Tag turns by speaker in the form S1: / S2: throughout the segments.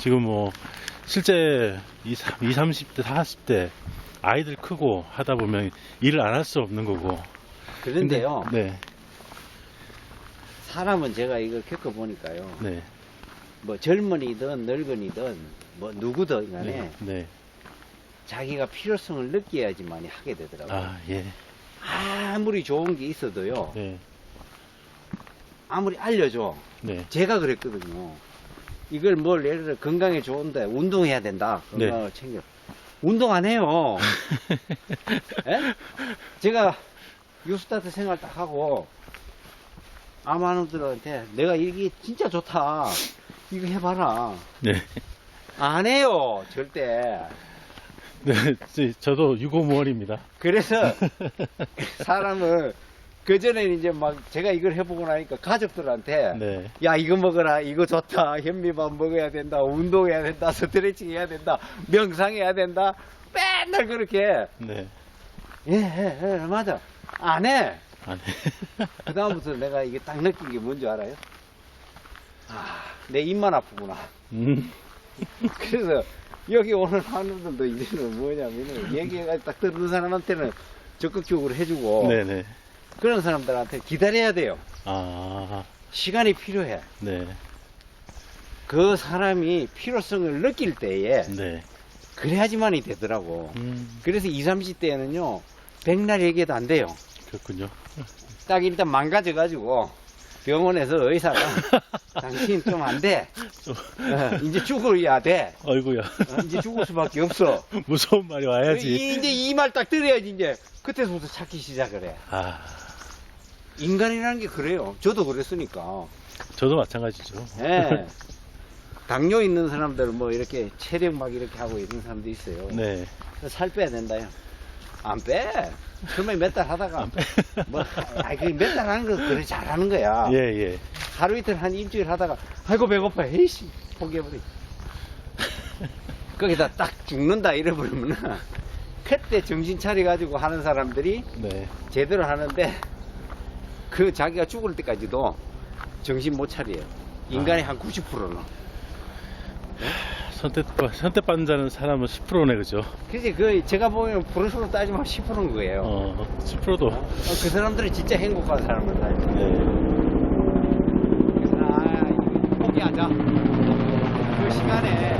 S1: 지금 뭐 실제 20, 30대, 40대 아이들 크고 하다 보면 일을 안 할 수 없는 거고.
S2: 그런데요,
S1: 네,
S2: 사람은 제가 이걸 겪어보니까요,
S1: 네,
S2: 뭐 젊은이든 늙은이든 뭐 누구든 간에
S1: 네, 네.
S2: 자기가 필요성을 느껴야지만이 하게 되더라고요.
S1: 아, 예,
S2: 아무리 좋은 게 있어도요,
S1: 네,
S2: 아무리 알려줘.
S1: 네,
S2: 제가 그랬거든요. 이걸 뭘 예를 들어 건강에 좋은데 운동해야 된다.
S1: 네.
S2: 건강을 챙겨. 운동 안 해요. 예? 제가 유스타트 생활 딱 하고 아마누들한테 내가 이게 진짜 좋다. 이거 해봐라.
S1: 네.
S2: 안 해요. 절대.
S1: 네, 저- 저도 유고무원입니다.
S2: 그래서 사람을 그 전에는 이제 막 제가 이걸 해보고 나니까 가족들한테
S1: 네,
S2: 야 이거 먹어라 이거 좋다 현미밥 먹어야 된다 운동해야 된다 스트레칭 해야 된다 명상해야 된다. 맨날 그렇게.
S1: 네,
S2: 예, 예, 예 맞아. 안해.
S1: 아, 네.
S2: 그 다음부터 내가 이게 딱 느낀 게 뭔지 알아요? 아 내 입만 아프구나.
S1: 음,
S2: 그래서 여기 오는 하는분도 이제는 뭐냐면은 얘기가 딱 듣는 사람한테는 적극적으로 해주고
S1: 네, 네.
S2: 그런 사람들한테 기다려야 돼요
S1: 아,
S2: 시간이 필요해
S1: 네,
S2: 그 사람이 필요성을 느낄 때에
S1: 네.
S2: 그래야지만이 되더라고.
S1: 음,
S2: 그래서 20, 30대에는요, 백날 얘기해도 안 돼요.
S1: 그렇군요.
S2: 딱 일단 망가져가지고 병원에서 의사가 당신 좀 안 돼.
S1: 좀,
S2: 어, 이제 죽어야 돼.
S1: 어이구야.
S2: 어, 이제 죽을 수밖에 없어.
S1: 무서운 말이 와야지.
S2: 이- 이제 이 말 딱 들어야지 이제 그때부터 찾기 시작을 해.
S1: 아,
S2: 인간이라는 게 그래요. 저도 그랬으니까.
S1: 저도 마찬가지죠.
S2: 예. 당뇨 있는 사람들 뭐 이렇게 체력 막 이렇게 하고 이런 사람도 있어요.
S1: 네.
S2: 살 빼야 된다요. 안 빼. 처음에 몇 달 하다가 뭐, 아이 그몇 달 하는 거 그래 잘하는 거야.
S1: 예, 예.
S2: 하루 이틀 한 일주일 하다가 아이고 배고파. 에이씨 포기해버리. 거기다 딱 죽는다 이래버리면은 그때 정신 차려가지고 하는 사람들이
S1: 네.
S2: 제대로 하는데 그 자기가 죽을 때까지도 정신 못 차려요. 인간의 한 90%는.
S1: 선택, 선택받는 자는 사람은 10%네, 그죠?
S2: 그지 그 제가 보면 프로수로 따지면 10%인 거예요.
S1: 어, 10%도.
S2: 어, 그 사람들이 진짜 행복한 사람을 살죠.
S1: 네.
S2: 그래서 아 이거 포기하자. 그 시간에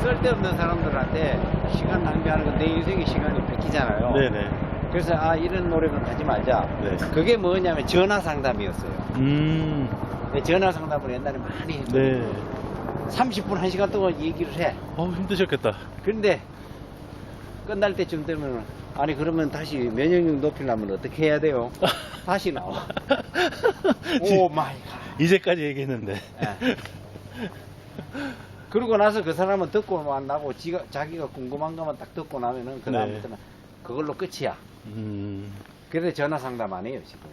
S2: 쓸데없는 사람들한테 시간 낭비하는 건 내 인생의 시간이 뺏기잖아요.
S1: 네네.
S2: 그래서 아 이런 노력은 하지 말자.
S1: 네.
S2: 그게 뭐냐면 전화 상담이었어요.
S1: 음,
S2: 내 전화 상담을 옛날에 많이 했거든요.
S1: 네.
S2: 30분 1시간 동안 얘기를 해.
S1: 어우, 힘드셨겠다.
S2: 근데 끝날 때쯤 되면 아니 그러면 다시 면역력 높이려면 어떻게 해야 돼요? 다시 나와. 오 마이 갓.
S1: 이제까지 얘기했는데.
S2: 예. 그러고 나서 그 사람은 듣고 안 나고 지가, 자기가 궁금한 것만 딱 듣고 나면은 그 다음부터는 그걸로 끝이야.
S1: 음,
S2: 그래서 전화 상담 안 해요 지금.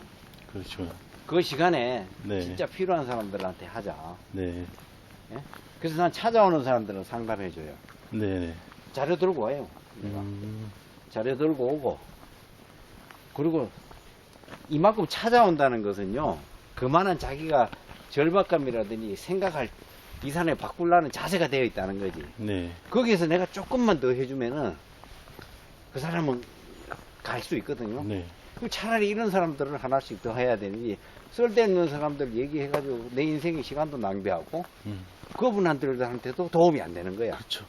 S1: 그렇죠.
S2: 그 시간에
S1: 네.
S2: 진짜 필요한 사람들한테 하자.
S1: 네.
S2: 예? 그래서 난 찾아오는 사람들은 상담해줘요.
S1: 네네.
S2: 자료 들고 와요. 내가.
S1: 음,
S2: 자료 들고 오고 그리고 이만큼 찾아온다는 것은요 그만한 자기가 절박감이라든지 생각할 이 산에 바꾸려는 자세가 되어 있다는 거지
S1: 네.
S2: 거기에서 내가 조금만 더 해주면은 그 사람은 갈 수 있거든요
S1: 네.
S2: 그럼 차라리 이런 사람들을 하나씩 더 해야 되는지 쓸데없는 사람들 얘기해가지고 내 인생의 시간도 낭비하고
S1: 음,
S2: 그분한테도 도움이 안 되는 거야
S1: 그렇죠.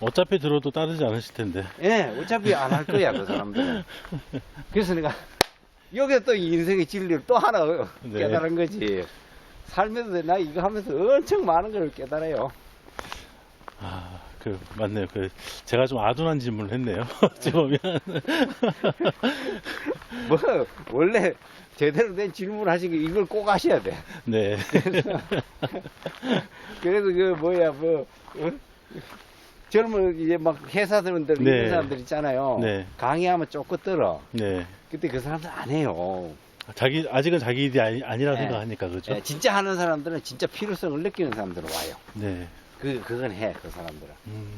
S1: 어차피 들어도 따르지 않으실 텐데.
S2: 예, 어차피 안 할 거야, 그 사람들은. 그래서 내가, 여기서 또 인생의 진리를 또 하나
S1: 네.
S2: 깨달은 거지. 살면서 나 이거 하면서 엄청 많은 걸 깨달아요.
S1: 아, 그, 맞네요. 그, 제가 좀 아둔한 질문을 했네요. 어찌 보면.
S2: 뭐, 원래 제대로 된 질문을 게 이걸 꼭 하셔야 돼.
S1: 네.
S2: 그래서 그, 뭐야, 뭐, 어? 젊은 이제 막 회사들들
S1: 네.
S2: 이런 사람들 있잖아요.
S1: 네.
S2: 강의하면 쪼끄 떨어.
S1: 네.
S2: 그때 그 사람들 안 해요.
S1: 자기, 아직은 자기 일이 아니, 아니라고
S2: 네.
S1: 생각하니까, 그죠?
S2: 예, 진짜 하는 사람들은 진짜 필요성을 느끼는 사람들은 와요.
S1: 네.
S2: 그, 그건 해, 그 사람들은.
S1: 음,